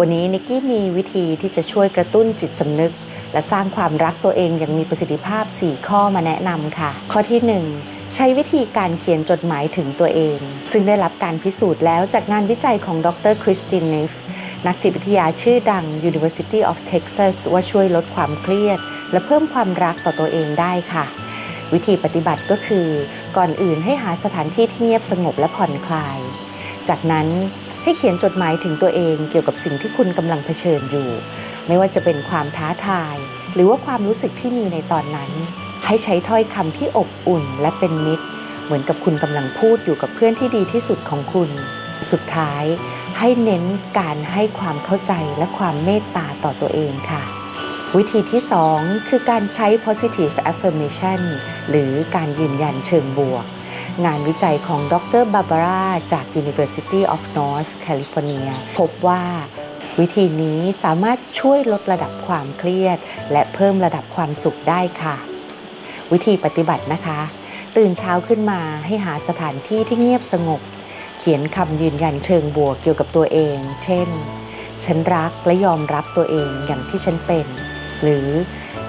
วันนี้นิกกี้มีวิธีที่จะช่วยกระตุ้นจิตสำนึก และสร้างความรักตัวเองอย่างมีประสิทธิภาพ 4 ข้อมาแนะนำค่ะ ข้อที่ 1 ใช้วิธีการเขียนจดหมายถึงตัวเอง ซึ่งได้รับการพิสูจน์แล้วจากงานวิจัยของดรคริสตินเนฟนักจิตวิทยาชื่อดัง University of Texas ว่าช่วยลดความเครียด และเพิ่มความรักต่อตัวเองได้ค่ะ วิธีปฏิบัติก็คือ ก่อนอื่นให้หาสถานที่ที่เงียบสงบและผ่อนคลาย จากนั้น ให้เขียนจดหมายถึงตัวเองเกี่ยวกับสิ่งที่คุณกำลังเผชิญอยู่ ไม่ว่าจะเป็นความท้าทาย หรือว่าความรู้สึกที่มีในตอนนั้น ให้ใช้ถ้อยคำที่อบอุ่นและเป็นมิตร เหมือนกับคุณกำลังพูดอยู่กับเพื่อนที่ดีที่สุดของคุณ สุดท้าย ให้เน้นการให้ความเข้าใจและความเมตตาต่อตัวเองค่ะวิธีที่ 2 คือการใช้ positive affirmation หรือการยืนยันเชิงบวก งานวิจัยของดรบาบาร่าจาก University of North California พบว่าวิธีนี้สามารถช่วยลดระดับความเครียด และเพิ่มระดับความสุขได้ค่ะ วิธีปฏิบัตินะคะ ตื่นเช้าขึ้นมาให้หาสถานที่ที่เงียบสงบ เขียนคำยืนยันเชิงบวกเกี่ยวกับตัวเอง เช่น ฉันรักและยอมรับตัวเองอย่างที่ฉันเป็น หรือ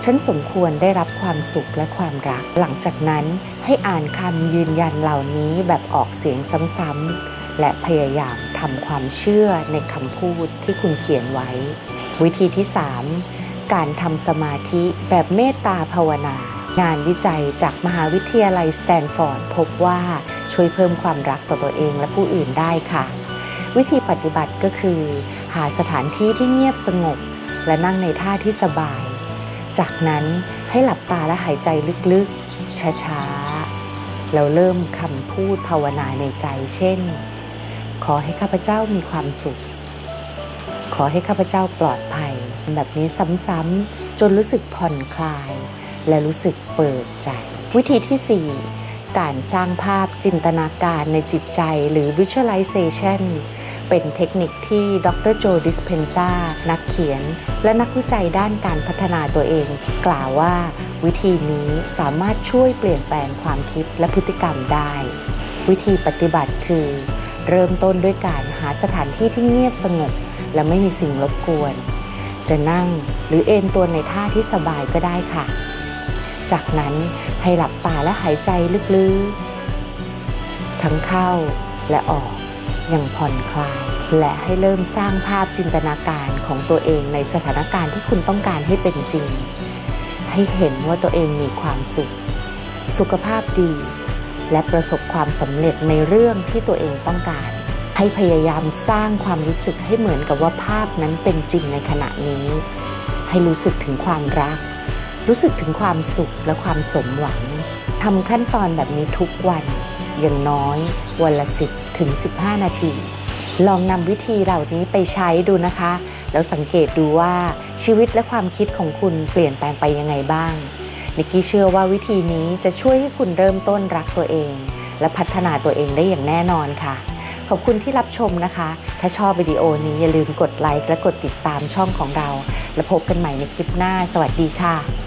ฉันสมควรได้รับความสุขและความรัก หลังจากนั้นให้อ่านคำยืนยันเหล่านี้แบบออกเสียงซ้ำๆ และพยายามทำความเชื่อในคำพูดที่คุณเขียนไว้ วิธีที่ 3 การทำสมาธิแบบเมตตาภาวนา งานวิจัยจากมหาวิทยาลัยสแตนฟอร์ดพบว่าช่วยเพิ่มความรักต่อตัวเองและผู้อื่นได้ค่ะ วิธีปฏิบัติก็คือ หาสถานที่ที่เงียบสงบ และนั่งในท่าที่สบาย จากนั้นให้หลับตาและหายใจลึกๆ ช้าๆ แล้วเริ่มคำพูดภาวนาในใจ เช่น ขอให้ข้าพเจ้ามีความสุข ขอให้ข้าพเจ้าปลอดภัย แบบนี้ซ้ำๆจนรู้สึกผ่อนคลาย และรู้สึกเปิดใจ วิธีที่ 4 การสร้างภาพจินตนาการในจิตใจหรือ visualization เป็นเทคนิคที่ดรโจดิสเพนซานักเขียน และนักวิจัยด้านการพัฒนาตัวเอง กล่าวว่าวิธีนี้สามารถช่วยเปลี่ยนแปลงความคิดและพฤติกรรมได้ วิธีปฏิบัติคือ เริ่มต้นด้วยการหาสถานที่ที่เงียบสงบ และไม่มีสิ่งรบกวน จะนั่งหรือเอนตัวในท่าที่สบายก็ได้ค่ะ จากนั้นให้หลับตาและหายใจลึกๆ ทั้งเข้าและออก อย่างผ่อนคลาย และให้เริ่มสร้างภาพจินตนาการของตัวเองในสถานการณ์ที่คุณต้องการให้เป็นจริง ให้เห็นว่าตัวเองมีความสุข สุขภาพดี และประสบความสำเร็จในเรื่องที่ตัวเองต้องการ ให้พยายามสร้างความรู้สึกให้เหมือนกับว่าภาพนั้นเป็นจริงในขณะนี้ ให้รู้สึกถึงความรัก รู้สึกถึงความสุขและความสมหวังทำขั้นตอนแบบนี้ทุกวัน อย่างน้อย วันละ 10 ถึง 15 นาที ลองนำวิธีเหล่านี้ไปใช้ดูนะคะ แล้วสังเกตดูว่าชีวิตและความคิดของคุณเปลี่ยนแปลงไปยังไงบ้างนิกกี้เชื่อว่าวิธีนี้จะช่วยให้คุณเริ่มต้นรักตัวเอง และพัฒนาตัวเองได้อย่างแน่นอนค่ะ ขอบคุณที่รับชมนะคะ ถ้าชอบวิดีโอนี้อย่าลืมกดไลค์และกดติดตามช่องของเรา แล้วพบกันใหม่ในคลิปหน้า สวัสดีค่ะ